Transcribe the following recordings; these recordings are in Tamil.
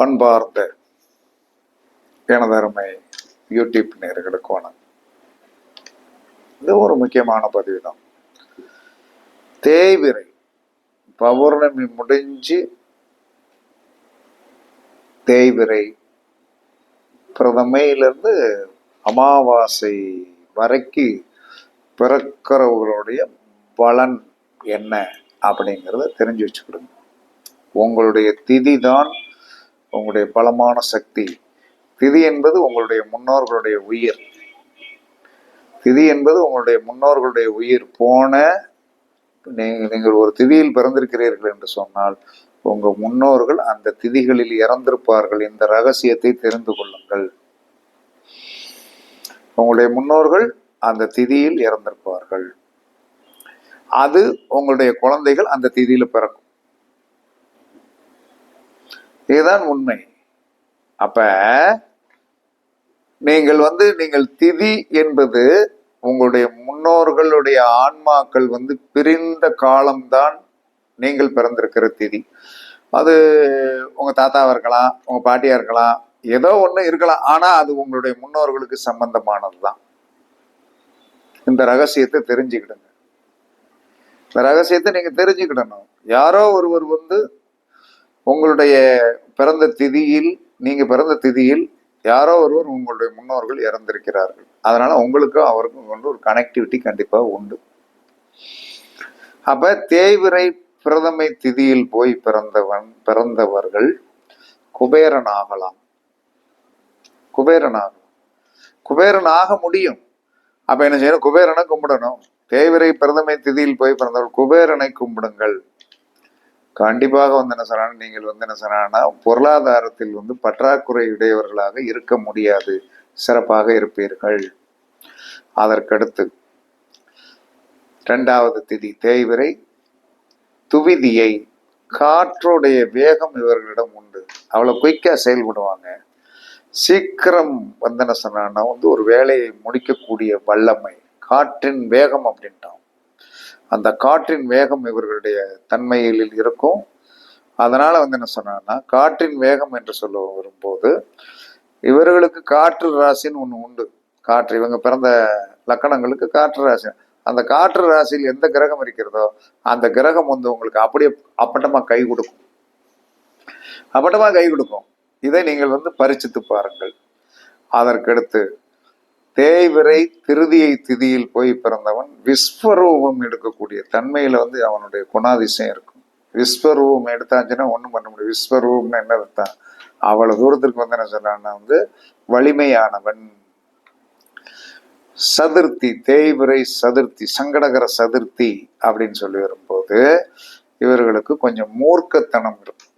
அன்பார்ந்த எனதருமை யூடியூப் நேர்களுக்கு வணக்கம். இது ஒரு முக்கியமான பதிவு தான் தேய்விரை பௌர்ணமி முடிஞ்சு தேய்விரை பிரதமையிலிருந்து அமாவாசை வரைக்கு பிறக்கிறவர்களுடைய பலன் என்ன அப்படிங்கிறத தெரிஞ்சு வச்சுக்கிடுங்க. உங்களுடைய திதி தான் உங்களுடைய பலமான சக்தி. திதி என்பது உங்களுடைய முன்னோர்களுடைய உயிர். திதி என்பது உங்களுடைய முன்னோர்களுடைய உயிர் போன நீங்கள் நீங்கள் ஒரு திதியில் பிறந்திருக்கிறீர்கள் என்று சொன்னால் உங்கள் முன்னோர்கள் அந்த திதிகளில் இறந்திருப்பார்கள். இந்த ரகசியத்தை தெரிந்து கொள்ளுங்கள். உங்களுடைய முன்னோர்கள் அந்த திதியில் இறந்திருப்பார்கள். அது உங்களுடைய குழந்தைகள் அந்த திதியில் பிறக்கும். இதுதான் உண்மை. அப்ப நீங்கள் வந்து நீங்கள் திதி என்பது உங்களுடைய முன்னோர்களுடைய ஆன்மாக்கள் வந்து பிரிந்த காலம்தான் நீங்கள் பிறந்திருக்கிற திதி. அது உங்க தாத்தாவா இருக்கலாம் உங்க பாட்டியா இருக்கலாம் ஏதோ ஒன்று இருக்கலாம். ஆனா அது உங்களுடைய முன்னோர்களுக்கு சம்பந்தமானது தான் இந்த ரகசியத்தை தெரிஞ்சுக்கிடுங்க. இந்த ரகசியத்தை நீங்க தெரிஞ்சுக்கிடணும். யாரோ ஒருவர் வந்து உங்களுடைய பிறந்த திதியில் நீங்கள் பிறந்த திதியில் யாரோ ஒருவர் உங்களுடைய முன்னோர்கள் இறந்திருக்கிறார்கள். அதனால உங்களுக்கும் அவருக்கும் கொண்டு ஒரு கனெக்டிவிட்டி கண்டிப்பாக உண்டு. அப்ப தேய்விரை பிரதமை திதியில் போய் பிறந்தவன் பிறந்தவர்கள் குபேரன் ஆகலாம் குபேரன் ஆகலாம் குபேரன் ஆக முடியும். அப்ப என்ன செய்யணும்? குபேரனை கும்பிடணும். தேய்விரை பிரதமை திதியில் போய் பிறந்தவர்கள் குபேரனை கும்பிடுங்கள். கண்டிப்பாக வந்து என்ன சொன்னா நீங்கள் வந்து என்ன சொன்னா பொருளாதாரத்தில் வந்து பற்றாக்குறை உடையவர்களாக இருக்க முடியாது. சிறப்பாக இருப்பீர்கள். அதற்கடுத்து இரண்டாவது திதி தேய்விரை. துவிதியை காற்றுடைய வேகம் இவர்களிடம் உண்டு. அவ்வளோ குயிக்காக செயல்படுவாங்க. சீக்கிரம் வந்து என்ன வந்து ஒரு வேலையை முடிக்கக்கூடிய வல்லமை காற்றின் வேகம் அப்படின்ட்டான். அந்த காற்றின் வேகம் இவர்களுடைய தன்மையில் இருக்கும். அதனால் வந்து என்ன சொன்னான்னா காற்றின் வேகம் என்று சொல்ல வரும்போது இவர்களுக்கு காற்று ராசின்னு ஒன்று உண்டு. காற்று இவங்க பிறந்த லக்கணங்களுக்கு காற்று ராசி. அந்த காற்று ராசியில் எந்த கிரகம் இருக்கிறதோ அந்த கிரகம் வந்து உங்களுக்கு அப்படியே அப்பட்டமாக கை கொடுக்கும். அப்பட்டமாக கை கொடுக்கும். இதை நீங்கள் வந்து பரிச்சித்து பாருங்கள். அதற்கடுத்து தேய்விரை திருதியை திதியில் போய் பிறந்தவன் விஸ்வரூபம் எடுக்கக்கூடிய தன்மையில வந்து அவனுடைய குணாதிசயம் இருக்கும். விஸ்வரூபம் எடுத்தாச்சுன்னா ஒண்ணும் பண்ண முடியும் விஸ்வரூபம்னு என்ன அர்த்தம்? அவ்வளவு தூரத்திற்கு வந்து என்ன சொல்றான்னா வந்து வலிமையானவன். சதுர்த்தி தேய்விரை சதுர்த்தி சங்கடகர சதுர்த்தி அப்படின்னு சொல்லி வரும்போது இவர்களுக்கு கொஞ்சம் மூர்க்கத்தனம் இருக்கும்.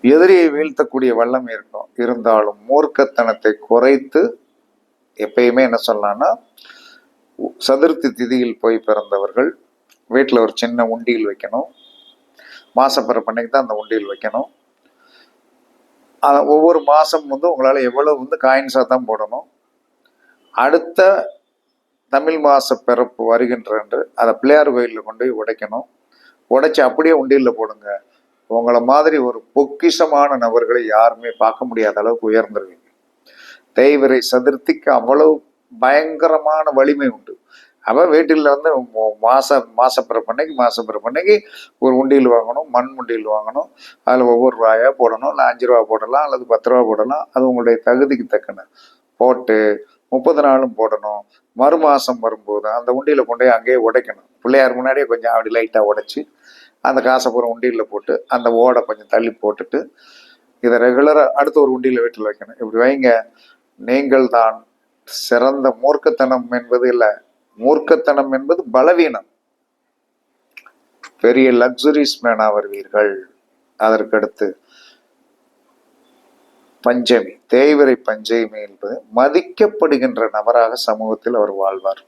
எதிரியை வீழ்த்தக்கூடிய வல்லம் இருக்கும். இருந்தாலும் மூர்க்கத்தனத்தை குறைத்து எப்பயுமே என்ன சொல்லலாம்னா சதுர்த்தி திதியில் போய் பிறந்தவர்கள் வீட்டில் ஒரு சின்ன உண்டியல் வைக்கணும். மாசப்பிறப்பன்னைக்கு தான் அந்த உண்டியல் வைக்கணும். ஒவ்வொரு மாதம் வந்து உங்களால் எவ்வளோ வந்து காயின்ஸாக தான் போடணும். அடுத்த தமிழ் மாத பிறப்பு வருகின்ற என்று அதை பிள்ளையார் கோயிலில் கொண்டு போய் உடைக்கணும். உடைச்சி அப்படியே உண்டியலில் போடுங்க. உங்களை மாதிரி ஒரு பொக்கிஷமான நபர்களை யாருமே பார்க்க முடியாத அளவுக்கு உயர்ந்துருவீங்க. தேய்விரை சதுர்த்திக்கு அவ்வளவு பயங்கரமான வலிமை உண்டு. அப்போ வீட்டில் வந்து மாச மாசப்பிறப்பண்ணைக்கு மாசப்பிறப்பண்ணைக்கு ஒரு உண்டியல் வாங்கணும் மண் உண்டியில் வாங்கணும் அதில் ஒவ்வொரு ரூபாயாக போடணும் இல்லை அஞ்சு ரூபா போடலாம் அல்லது பத்து ரூபா போடலாம் அது உங்களுடைய தகுதிக்கு தக்கன. போட்டு முப்பது நாளும் போடணும். மறு மாதம் வரும்போது அந்த உண்டியில் கொண்டு போய் அங்கேயே உடைக்கணும். பிள்ளையார் முன்னாடியே கொஞ்சம் அப்படி லைட்டாக உடைச்சி அந்த காசை பூரா உண்டியலில் போட்டு அந்த ஓடை கொஞ்சம் தள்ளி போட்டுட்டு இதை ரெகுலராக அடுத்த ஒரு உண்டியில் வீட்டில் வைக்கணும். இப்படி வைங்க நீங்கள் தான் சிறந்த மூர்க்கத்தனம் என்பது இல்லை. மூர்க்கத்தனம் என்பது பலவீனம். பெரிய லக்ஸுரிஸ் மேன் ஆவர்வீர்கள் அதற்கடுத்து பஞ்சமி தேய்வரை பஞ்சமி என்பது மதிக்கப்படுகின்ற நபராக சமூகத்தில் அவர் வாழ்வார்.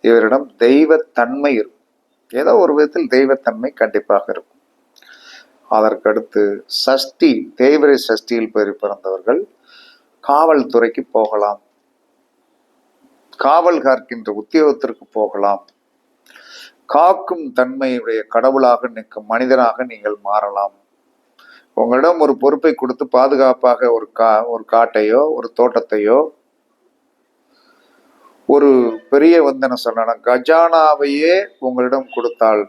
இவரிடம் தெய்வத்தன்மை இருக்கும். ஏதோ ஒரு விதத்தில் தெய்வத்தன்மை கண்டிப்பாக இருக்கும். அதற்கடுத்து சஷ்டி தேய்வரை சஷ்டியில் பெறி பிறந்தவர்கள் காவல்துறைக்கு போகலாம். காவல் காக்கின்ற உத்தியோகத்திற்கு போகலாம். காக்கும் தன்மையுடைய கடவுளாக நிற்கும் மனிதனாக நீங்கள் மாறலாம். உங்களிடம் ஒரு பொறுப்பை கொடுத்து பாதுகாப்பாக ஒரு கா ஒரு காட்டையோ ஒரு தோட்டத்தையோ ஒரு பெரிய வந்து என்ன சொல்லணும் கஜானாவையே உங்களிடம் கொடுத்தால்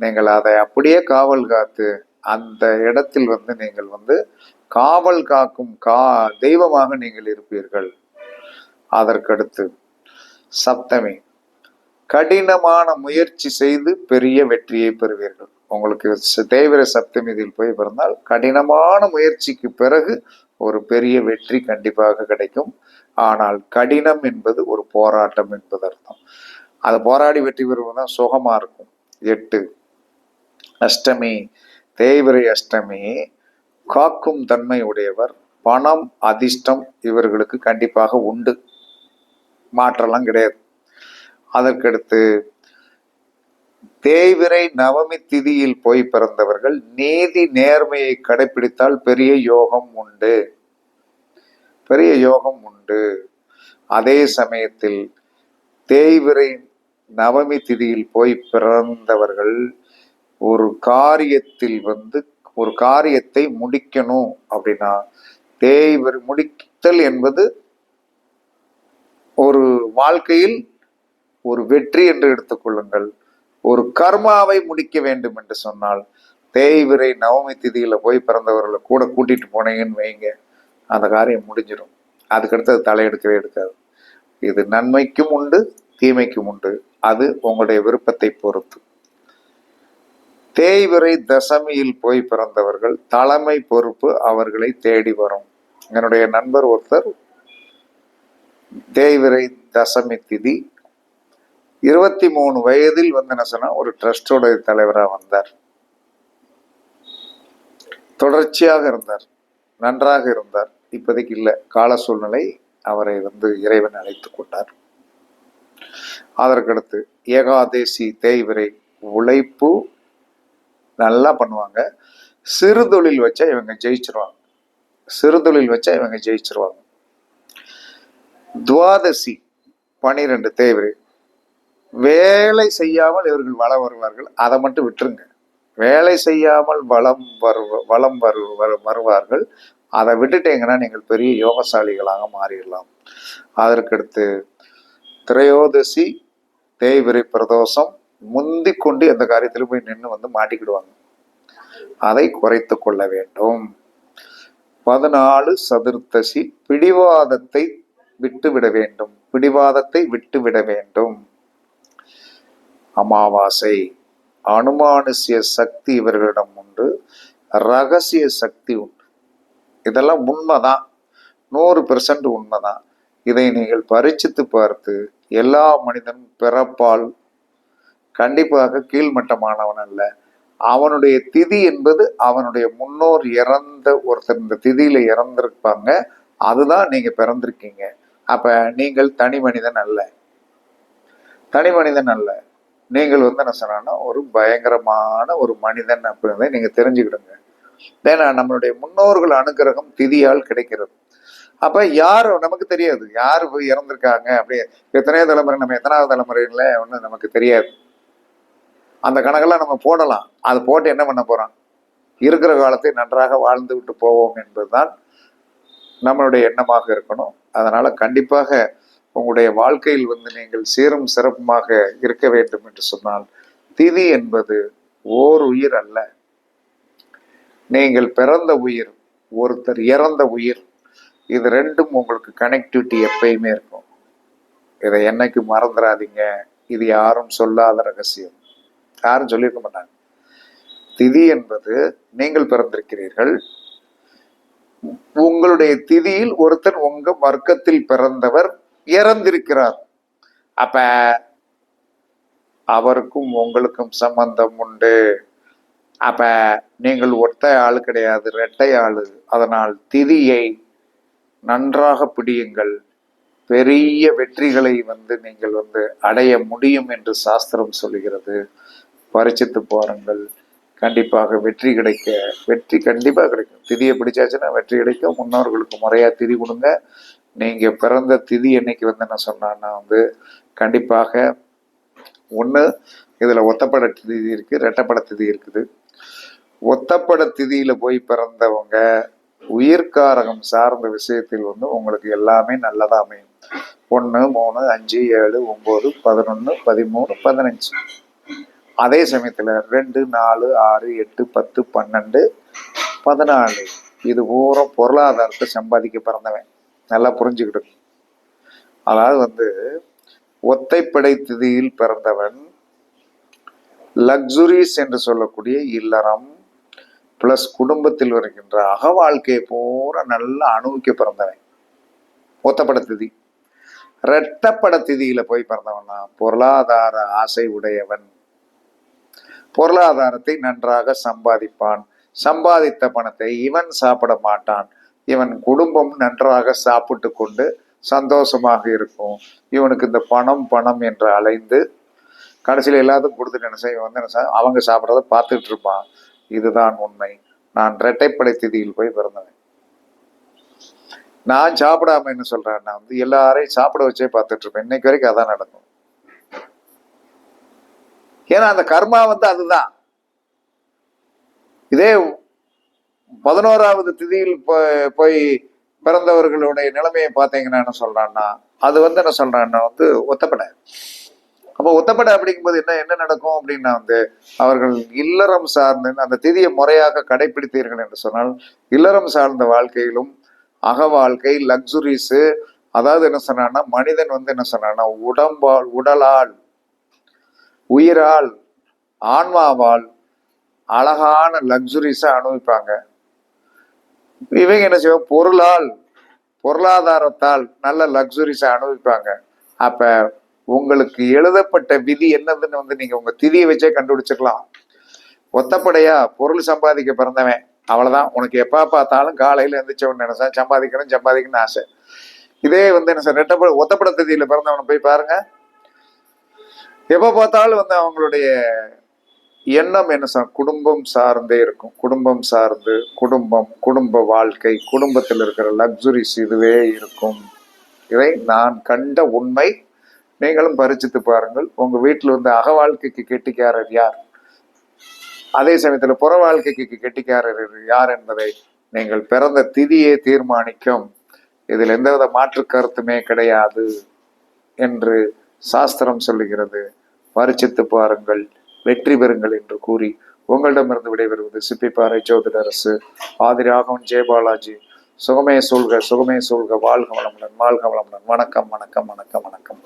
நீங்கள் அதை அப்படியே காவல் காத்து அந்த இடத்தில் வந்து நீங்கள் வந்து காவல் காக்கும் கா தெய்வமாக நீங்கள் இருப்பீர்கள். அதற்கடுத்து சப்தமி. கடினமான முயற்சி செய்து பெரிய வெற்றியை பெறுவீர்கள். உங்களுக்கு தேவிர சப்தமி இதில் போய் பிறந்தால் கடினமான முயற்சிக்கு பிறகு ஒரு பெரிய வெற்றி கண்டிப்பாக கிடைக்கும். ஆனால் கடினம் என்பது ஒரு போராட்டம் என்பது அர்த்தம். அதை போராடி வெற்றி பெறுவதுதான் சுகமா இருக்கும். எட்டு அஷ்டமி. தேய்பிரை அஷ்டமி காக்கும் தன்மை உடையவர் பணம் அதிர்ஷ்டம் இவர்களுக்கு கண்டிப்பாக உண்டு. மாற்றலாம் கிடையாது. அதற்கடுத்து தேய்விரை நவமி திதியில் போய் பிறந்தவர்கள் நீதி நேர்மையை கடைபிடித்தால் பெரிய யோகம் உண்டு. பெரிய யோகம் உண்டு. அதே சமயத்தில் தேய்விரை நவமி திதியில் போய் பிறந்தவர்கள் ஒரு காரியத்தில் வந்து ஒரு காரியத்தை முடிக்கணும் அப்படின்னா தேய்வர் முடித்தல் என்பது ஒரு வாழ்க்கையில் ஒரு வெற்றி என்று எடுத்துக்கொள்ளுங்கள் ஒரு கர்மாவை முடிக்க வேண்டும் என்று சொன்னால் தேய்விரை நவமி திதியில போய் பிறந்தவர்களை கூட கூட்டிட்டு போனீங்கன்னு வைங்க. அந்த காரியம் முடிஞ்சிடும் அதுக்கடுத்து அது தலையெடுக்கவே எடுக்காது. இது நன்மைக்கும் உண்டு தீமைக்கும் உண்டு. அது உங்களுடைய விருப்பத்தை பொறுத்து. தேய்விரை தசமியில் போய் பிறந்தவர்கள் தலைமை பொறுப்பு அவர்களை தேடி வரும். என்னுடைய நண்பர் ஒருத்தர் தேய்விரை தசமி திதி இருபத்தி மூணு வயதில் வந்து என்ன சொன்னா ஒரு ட்ரஸ்டோட தலைவராக வந்தார். தொடர்ச்சியாக இருந்தார். நன்றாக இருந்தார். இப்போதைக்கு இல்லை. கால சூழ்நிலை அவரை வந்து இறைவன் அழைத்து கொண்டார். அதற்கடுத்து ஏகாதேசி தேய்விரை உழைப்பு நல்லா பண்ணுவாங்க. சிறு தொழில் வச்சா இவங்க ஜெயிச்சிருவாங்க. சிறு தொழில் வச்சா இவங்க ஜெயிச்சிருவாங்க. துவாதசி பனிரெண்டு தேய்விரை வேலை செய்யாமல் இவர்கள் வளம் வருவார்கள். அதை மட்டும் விட்டுருங்க. வேலை செய்யாமல் வளம் வரு வளம் வரு வரு- வருவார்கள். அதை விட்டுட்டீங்கன்னா நீங்கள் பெரிய யோகசாலிகளாக மாறிடலாம். அதற்கடுத்து திரையோதசி தேய்விரை பிரதோஷம் முந்தி கொண்டு எந்த காரியத்திலும் போய் நின்று வந்து மாட்டிக்கிடுவாங்க. அதை குறைத்து கொள்ள வேண்டும். பதினாலு சதுர்த்தசி பிடிவாதத்தை விட்டுவிட வேண்டும். பிடிவாதத்தை விட்டுவிட வேண்டும். அமாவாசை. அனுமானுசிய சக்தி இவர்களிடம் உண்டு. ரகசிய சக்தி உண்டு. இதெல்லாம் உண்மைதான். நூறு பெர்சன்ட் உண்மைதான். இதை நீங்கள் பரிச்சித்து பார்த்து எல்லா மனிதனும் பிறப்பால் கண்டிப்பாக கீழ்மட்டமானவன் அல்ல. அவனுடைய திதி என்பது அவனுடைய முன்னோர் இறந்த ஒருத்தர். இந்த திதியில இறந்திருப்பாங்க. அதுதான் நீங்க பிறந்திருக்கீங்க. அப்ப நீங்கள் தனி மனிதன் அல்ல. தனி மனிதன் அல்ல. நீங்கள் வந்து என்ன சொன்னா ஒரு பயங்கரமான ஒரு மனிதன் அப்படின்றத நீங்க தெரிஞ்சுக்கிடுங்க. ஏன்னா நம்மளுடைய முன்னோர்கள் அனுகிரகம் திதியால் கிடைக்கிறது. அப்ப யார் நமக்கு தெரியாது. யார் போய் இறந்திருக்காங்க அப்படி எத்தனையோ தலைமுறை நம்ம எத்தனாவது தலைமுறையில ஒன்றும் நமக்கு தெரியாது. அந்த கணக்கெல்லாம் நம்ம போடலாம். அது போட்டு என்ன பண்ண போறோம்? இருக்கிற காலத்தை நன்றாக வாழ்ந்து விட்டு போவோம் என்பதுதான் நம்மளுடைய எண்ணமாக இருக்கணும். அதனால கண்டிப்பாக உங்களுடைய வாழ்க்கையில் வந்து நீங்கள் சீரும் சிறப்புமாக இருக்க வேண்டும் என்று சொன்னால் திதி என்பது ஓர் உயிர் அல்ல. நீங்கள் பிறந்த உயிர் ஒருத்தர் இறந்த உயிர் இது ரெண்டும் உங்களுக்கு கனெக்டிவிட்டி எப்பயுமே இருக்கும். இதை என்னைக்கு மறந்துடாதீங்க. இது யாரும் சொல்லாத ரகசியம். யாரும் சொல்லியிருக்க மாட்டாங்க. திதி என்பது நீங்கள் பிறந்திருக்கிறீர்கள். உங்களுடைய திதியில் ஒருத்தர் உங்க வர்க்கத்தில் பிறந்தவர் இறந்திருக்கிறார். அப்ப அவருக்கும் உங்களுக்கும் சம்பந்தம் உண்டு. அப்ப நீங்கள் ஒற்றை ஆள் கிடையாது இரட்டை ஆளு. அதனால் திதியை நன்றாக பிடியுங்கள். பெரிய வெற்றிகளை வந்து நீங்கள் வந்து அடைய முடியும் என்று சாஸ்திரம் சொல்லுகிறது பரிச்சித்து பாருங்கள். கண்டிப்பாக வெற்றி கிடைக்க வெற்றி கண்டிப்பாக கிடைக்கும். திதியை பிடிச்சாச்சுன்னா வெற்றி கிடைக்கும். முன்னோர்களுக்கு முறையாக திதி கொடுங்க. நீங்கள் பிறந்த திதி என்னைக்கு வந்து என்ன சொன்னான்னா வந்து கண்டிப்பாக ஒன்று இதில் ஒத்தப்பட திதி இருக்குது ரெட்டப்பட திதி இருக்குது. ஒத்தப்பட திதியில் போய் பிறந்தவங்க உயிர்காரகம் சார்ந்த விஷயத்தில் வந்து உங்களுக்கு எல்லாமே நல்லதாக அமையும். ஒன்று மூணு அஞ்சு ஏழு ஒம்பது பதினொன்று பதிமூணு பதினஞ்சு. அதே சமயத்தில் ரெண்டு நாலு ஆறு எட்டு பத்து பன்னெண்டு பதினாலு. இது பூரா பொருளாதாரத்தை சம்பாதிக்க பிறந்தவன். நல்லா புரிஞ்சுக்கிட்டு அதாவது வந்து ஒத்தைப்படை திதியில் பிறந்தவன் லக்ஸுரிஸ் என்று சொல்லக்கூடிய இல்லறம் பிளஸ் குடும்பத்தில் வருகின்ற அக வாழ்க்கையை பூரா நல்லா அனுபவிக்க பிறந்தவன். ஒத்தப்பட திதி. ரெட்டப்பட திதியில போய் பிறந்தவனா பொருளாதார ஆசை உடையவன். பொருளாதாரத்தை நன்றாக சம்பாதிப்பான். சம்பாதித்த பணத்தை இவன் சாப்பிட மாட்டான். இவன் குடும்பம் நன்றாக சாப்பிட்டு கொண்டு சந்தோஷமாக இருக்கும். இவனுக்கு இந்த பணம் பணம் என்று அலைந்து கடைசியில் எல்லாத்துக்கும் கொடுத்துட்டு என்ன செய்ய வந்து என்ன அவங்க சாப்பிட்றத பார்த்துட்டு இருப்பான். இதுதான் உண்மை. நான் இரட்டைப்படை திதியில் போய் பிறந்தவன். நான் சாப்பிடாம என்ன சொல்றேன் நான் வந்து எல்லாரையும் சாப்பிட வச்சே பார்த்துட்டு இருப்பேன். இன்னைக்கு வரைக்கும் அதான் நடக்கும். ஏன்னா அந்த கர்மா வந்து அதுதான். இதே பதினோராவது திதியில் போய் போய் பிறந்தவர்களுடைய நிலைமையை பார்த்தீங்கன்னா என்ன சொல்றான்னா அது வந்து என்ன சொல்றான்னா வந்து ஒத்தப்படை. அப்போ ஒத்தப்படை அப்படிங்கும்போது என்ன என்ன நடக்கும் அப்படின்னா வந்து அவர்கள் இல்லறம் சார்ந்து அந்த திதியை முறையாக கடைபிடித்தீர்கள் என்று சொன்னால் இல்லறம் சார்ந்த வாழ்க்கையிலும் அக வாழ்க்கை லக்ஸுரிஸு அதாவது என்ன சொன்னான்னா மனிதன் வந்து என்ன சொன்னான்னா உடம்பால் உடலால் உயிரால் ஆன்மாவால் அழகான லக்ஸுரிஸாக அனுபவிப்பாங்க. இவங்க என்ன செய்வோம் பொருளால் பொருளாதாரத்தால் நல்ல லக்ஸுரிஸாக அனுபவிப்பாங்க. அப்போ உங்களுக்கு எழுதப்பட்ட விதி என்னதுன்னு வந்து நீங்கள் உங்கள் திதியை வச்சே கண்டுபிடிச்சிக்கலாம் ஒத்தப்படையா பொருள் சம்பாதிக்க பிறந்தவன். அவ்வளோதான் உனக்கு எப்போ பார்த்தாலும் காலையில் எந்திரிச்ச உடனே நினைச்சா சம்பாதிக்கணும் சம்பாதிக்கணும்னு ஆசை. இதே வந்து என்ன சார் ரெட்டப்பட ஒத்தப்பட திதியில் பிறந்தவனை போய் பாருங்கள் எப்போ பார்த்தாலும் வந்து அவங்களுடைய எண்ணம் என்ன சார்? குடும்பம் சார்ந்தே இருக்கும். குடும்பம் சார்ந்து குடும்பம் குடும்ப வாழ்க்கை குடும்பத்தில் இருக்கிற லக்ஸுரிஸ் இதுவே இருக்கும். இதை நான் கண்ட உண்மை. நீங்களும் பரிச்சித்து பாருங்கள். உங்கள் வீட்டில் வந்து அக வாழ்க்கைக்கு கெட்டிக்காரர் யார்? அதே சமயத்தில் புற வாழ்க்கைக்கு கெட்டிக்காரர் யார் என்பதை நீங்கள் பிறந்த திதியே தீர்மானிக்கும். இதில் எந்தவித மாற்று கருத்துமே கிடையாது என்று சாஸ்திரம் சொல்லுகிறது. பரிச்சித்து பாருங்கள் வெற்றி பெறுங்கள் என்று கூறி உங்களிடமிருந்து விடைபெறுவது சிப்பிப்பாறை ஜோதிடரசு ஆதிராகவன் ஜெயபாலாஜி சுகமே சூழ்க சுகமே சூழ்க. வாழ்க வளமுடன் வாழ்க வளமுடன். வணக்கம் வணக்கம் வணக்கம் வணக்கம்.